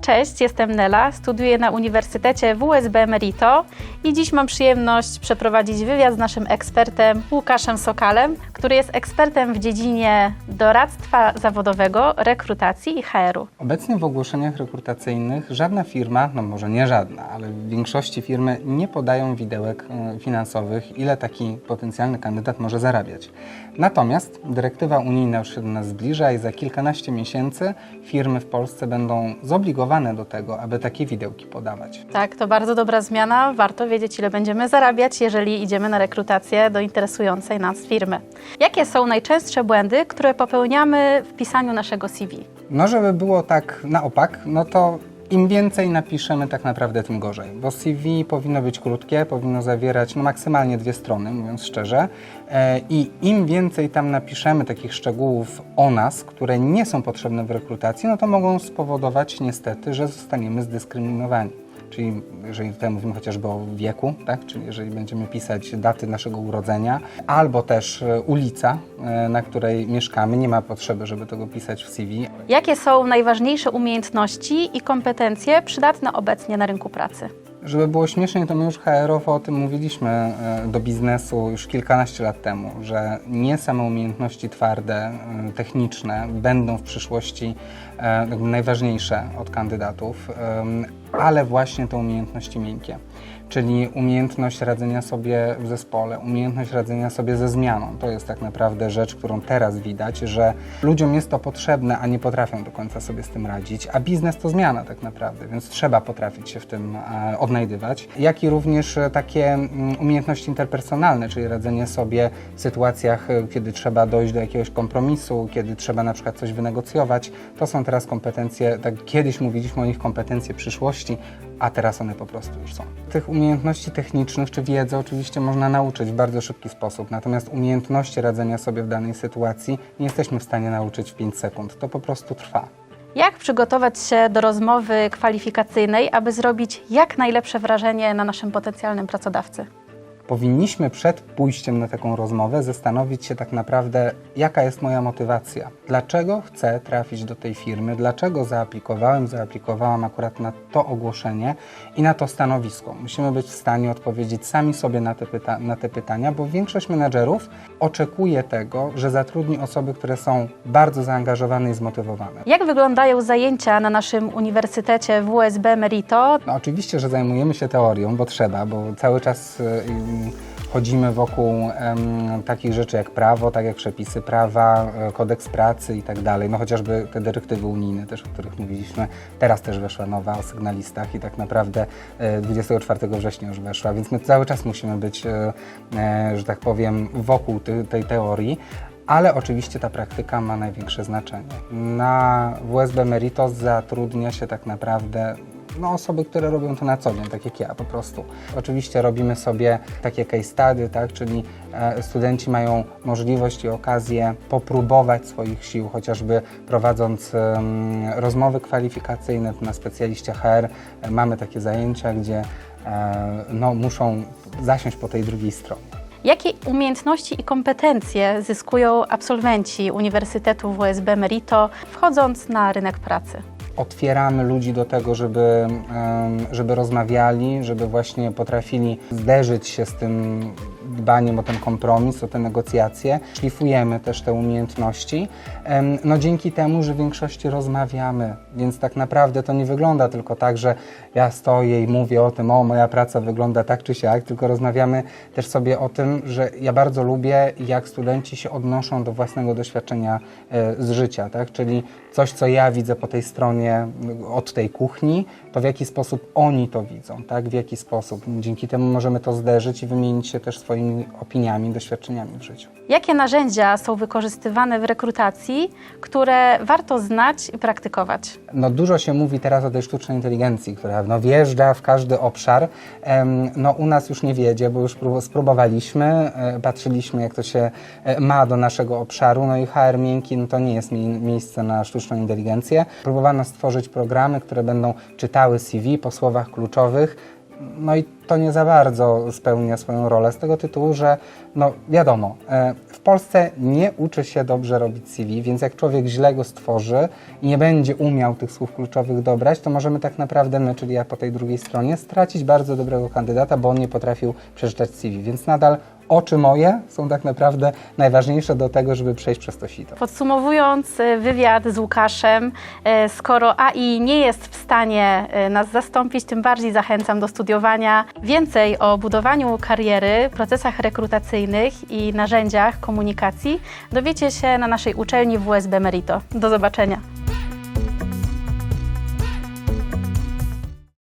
Cześć, jestem Nela, studiuję na Uniwersytecie WSB Merito i dziś mam przyjemność przeprowadzić wywiad z naszym ekspertem Łukaszem Sokalem, który jest ekspertem w dziedzinie doradztwa zawodowego, rekrutacji i HR-u. Obecnie w ogłoszeniach rekrutacyjnych żadna firma, no może nie żadna, ale w większości firmy nie podają widełek e, finansowych, ile taki potencjalny kandydat może zarabiać. Natomiast dyrektywa unijna już się do nas zbliża i za kilkanaście miesięcy firmy w Polsce będą zobligowane do tego, aby takie widełki podawać. Tak, to bardzo dobra zmiana. Warto wiedzieć, ile będziemy zarabiać, jeżeli idziemy na rekrutację do interesującej nas firmy. Jakie są najczęstsze błędy, które popełniamy w pisaniu naszego CV? No, żeby było tak na opak, no to im więcej napiszemy, tak naprawdę tym gorzej. Bo CV powinno być krótkie, powinno zawierać no, maksymalnie dwie strony, mówiąc szczerze. E, I im więcej tam napiszemy takich szczegółów o nas, które nie są potrzebne w rekrutacji, no to mogą spowodować niestety, że zostaniemy zdyskryminowani. Czyli jeżeli tutaj mówimy chociażby o wieku, tak? czyli jeżeli będziemy pisać daty naszego urodzenia, albo też e, ulica, e, na której mieszkamy, nie ma potrzeby, żeby tego pisać w CV. Jakie są najważniejsze umiejętności i kompetencje przydatne obecnie na rynku pracy? Żeby było śmieszniej, to my już HR-owo o tym mówiliśmy e, do biznesu już kilkanaście lat temu, że nie same umiejętności twarde, techniczne będą w przyszłości najważniejsze od kandydatów, ale właśnie te umiejętności miękkie. Czyli umiejętność radzenia sobie w zespole, umiejętność radzenia sobie ze zmianą. To jest tak naprawdę rzecz, którą teraz widać, że ludziom jest to potrzebne, a nie potrafią do końca sobie z tym radzić. A biznes to zmiana tak naprawdę, więc trzeba potrafić się w tym e, odnajdywać. Jak i również e, takie mm, umiejętności interpersonalne, czyli radzenie sobie w sytuacjach, e, kiedy trzeba dojść do jakiegoś kompromisu, kiedy trzeba na przykład coś wynegocjować. To są teraz kompetencje, tak kiedyś mówiliśmy o nich kompetencje przyszłości, a teraz one po prostu już są. Tych umiejętności technicznych czy wiedzy oczywiście można nauczyć w bardzo szybki sposób, natomiast umiejętności radzenia sobie w danej sytuacji nie jesteśmy w stanie nauczyć w 5 sekund. To po prostu trwa. Jak przygotować się do rozmowy kwalifikacyjnej, aby zrobić jak najlepsze wrażenie na naszym potencjalnym pracodawcy? Powinniśmy przed pójściem na taką rozmowę zastanowić się tak naprawdę, jaka jest moja motywacja. Dlaczego chcę trafić do tej firmy, dlaczego zaaplikowałem, zaaplikowałam akurat na to ogłoszenie i na to stanowisko. Musimy być w stanie odpowiedzieć sami sobie na te, pyta- na te pytania, bo większość menedżerów oczekuje tego, że zatrudni osoby, które są bardzo zaangażowane i zmotywowane. Jak wyglądają zajęcia na naszym Uniwersytecie WSB Merito? No, oczywiście, że zajmujemy się teorią, bo trzeba, bo cały czas y, y, chodzimy wokół em, takich rzeczy jak prawo, tak jak przepisy prawa, e, kodeks pracy i tak dalej. No chociażby te dyrektywy unijne też, o których mówiliśmy. Teraz też weszła nowa o sygnalistach i tak naprawdę e, 24 września już weszła, więc my cały czas musimy być, e, e, że tak powiem, wokół ty, tej teorii. Ale oczywiście ta praktyka ma największe znaczenie. Na WSB Meritos zatrudnia się tak naprawdę no, osoby, które robią to na co dzień, tak jak ja po prostu. Oczywiście robimy sobie takie case study, tak, czyli e, studenci mają możliwość i okazję popróbować swoich sił, chociażby prowadząc em, rozmowy kwalifikacyjne na specjaliście HR. E, mamy takie zajęcia, gdzie e, no, muszą zasiąść po tej drugiej stronie. Jakie umiejętności i kompetencje zyskują absolwenci Uniwersytetu WSB Merito, wchodząc na rynek pracy? Otwieramy ludzi do tego, żeby, żeby rozmawiali, żeby właśnie potrafili zderzyć się z tym dbaniem o ten kompromis, o te negocjacje. Szlifujemy też te umiejętności. No dzięki temu, że w większości rozmawiamy, więc tak naprawdę to nie wygląda tylko tak, że ja stoję i mówię o tym, o moja praca wygląda tak czy siak, tylko rozmawiamy też sobie o tym, że ja bardzo lubię, jak studenci się odnoszą do własnego doświadczenia e, z życia, tak? Czyli coś, co ja widzę po tej stronie od tej kuchni, to w jaki sposób oni to widzą, tak? W jaki sposób. Dzięki temu możemy to zderzyć i wymienić się też swoimi opiniami, doświadczeniami w życiu. Jakie narzędzia są wykorzystywane w rekrutacji, które warto znać i praktykować? No dużo się mówi teraz o tej sztucznej inteligencji, która no, wjeżdża w każdy obszar. No u nas już nie wiedzie, bo już prób- spróbowaliśmy, e, patrzyliśmy jak to się e, ma do naszego obszaru, no i HR miękki no, to nie jest mi- miejsce na sztuczną inteligencję. Próbowano stworzyć programy, które będą czytały CV po słowach kluczowych, no i to nie za bardzo spełnia swoją rolę z tego tytułu, że no wiadomo, e, w Polsce nie uczy się dobrze robić CV, więc jak człowiek źle go stworzy i nie będzie umiał tych słów kluczowych dobrać, to możemy tak naprawdę my, czyli ja po tej drugiej stronie, stracić bardzo dobrego kandydata, bo on nie potrafił przeczytać CV. Więc nadal oczy moje są tak naprawdę najważniejsze do tego, żeby przejść przez to sito. Podsumowując e, wywiad z Łukaszem, e, skoro AI nie jest w stanie e, nas zastąpić, tym bardziej zachęcam do studiowania więcej o budowaniu kariery, procesach rekrutacyjnych i narzędziach komunikacji dowiecie się na naszej uczelni WSB Merito. Do zobaczenia.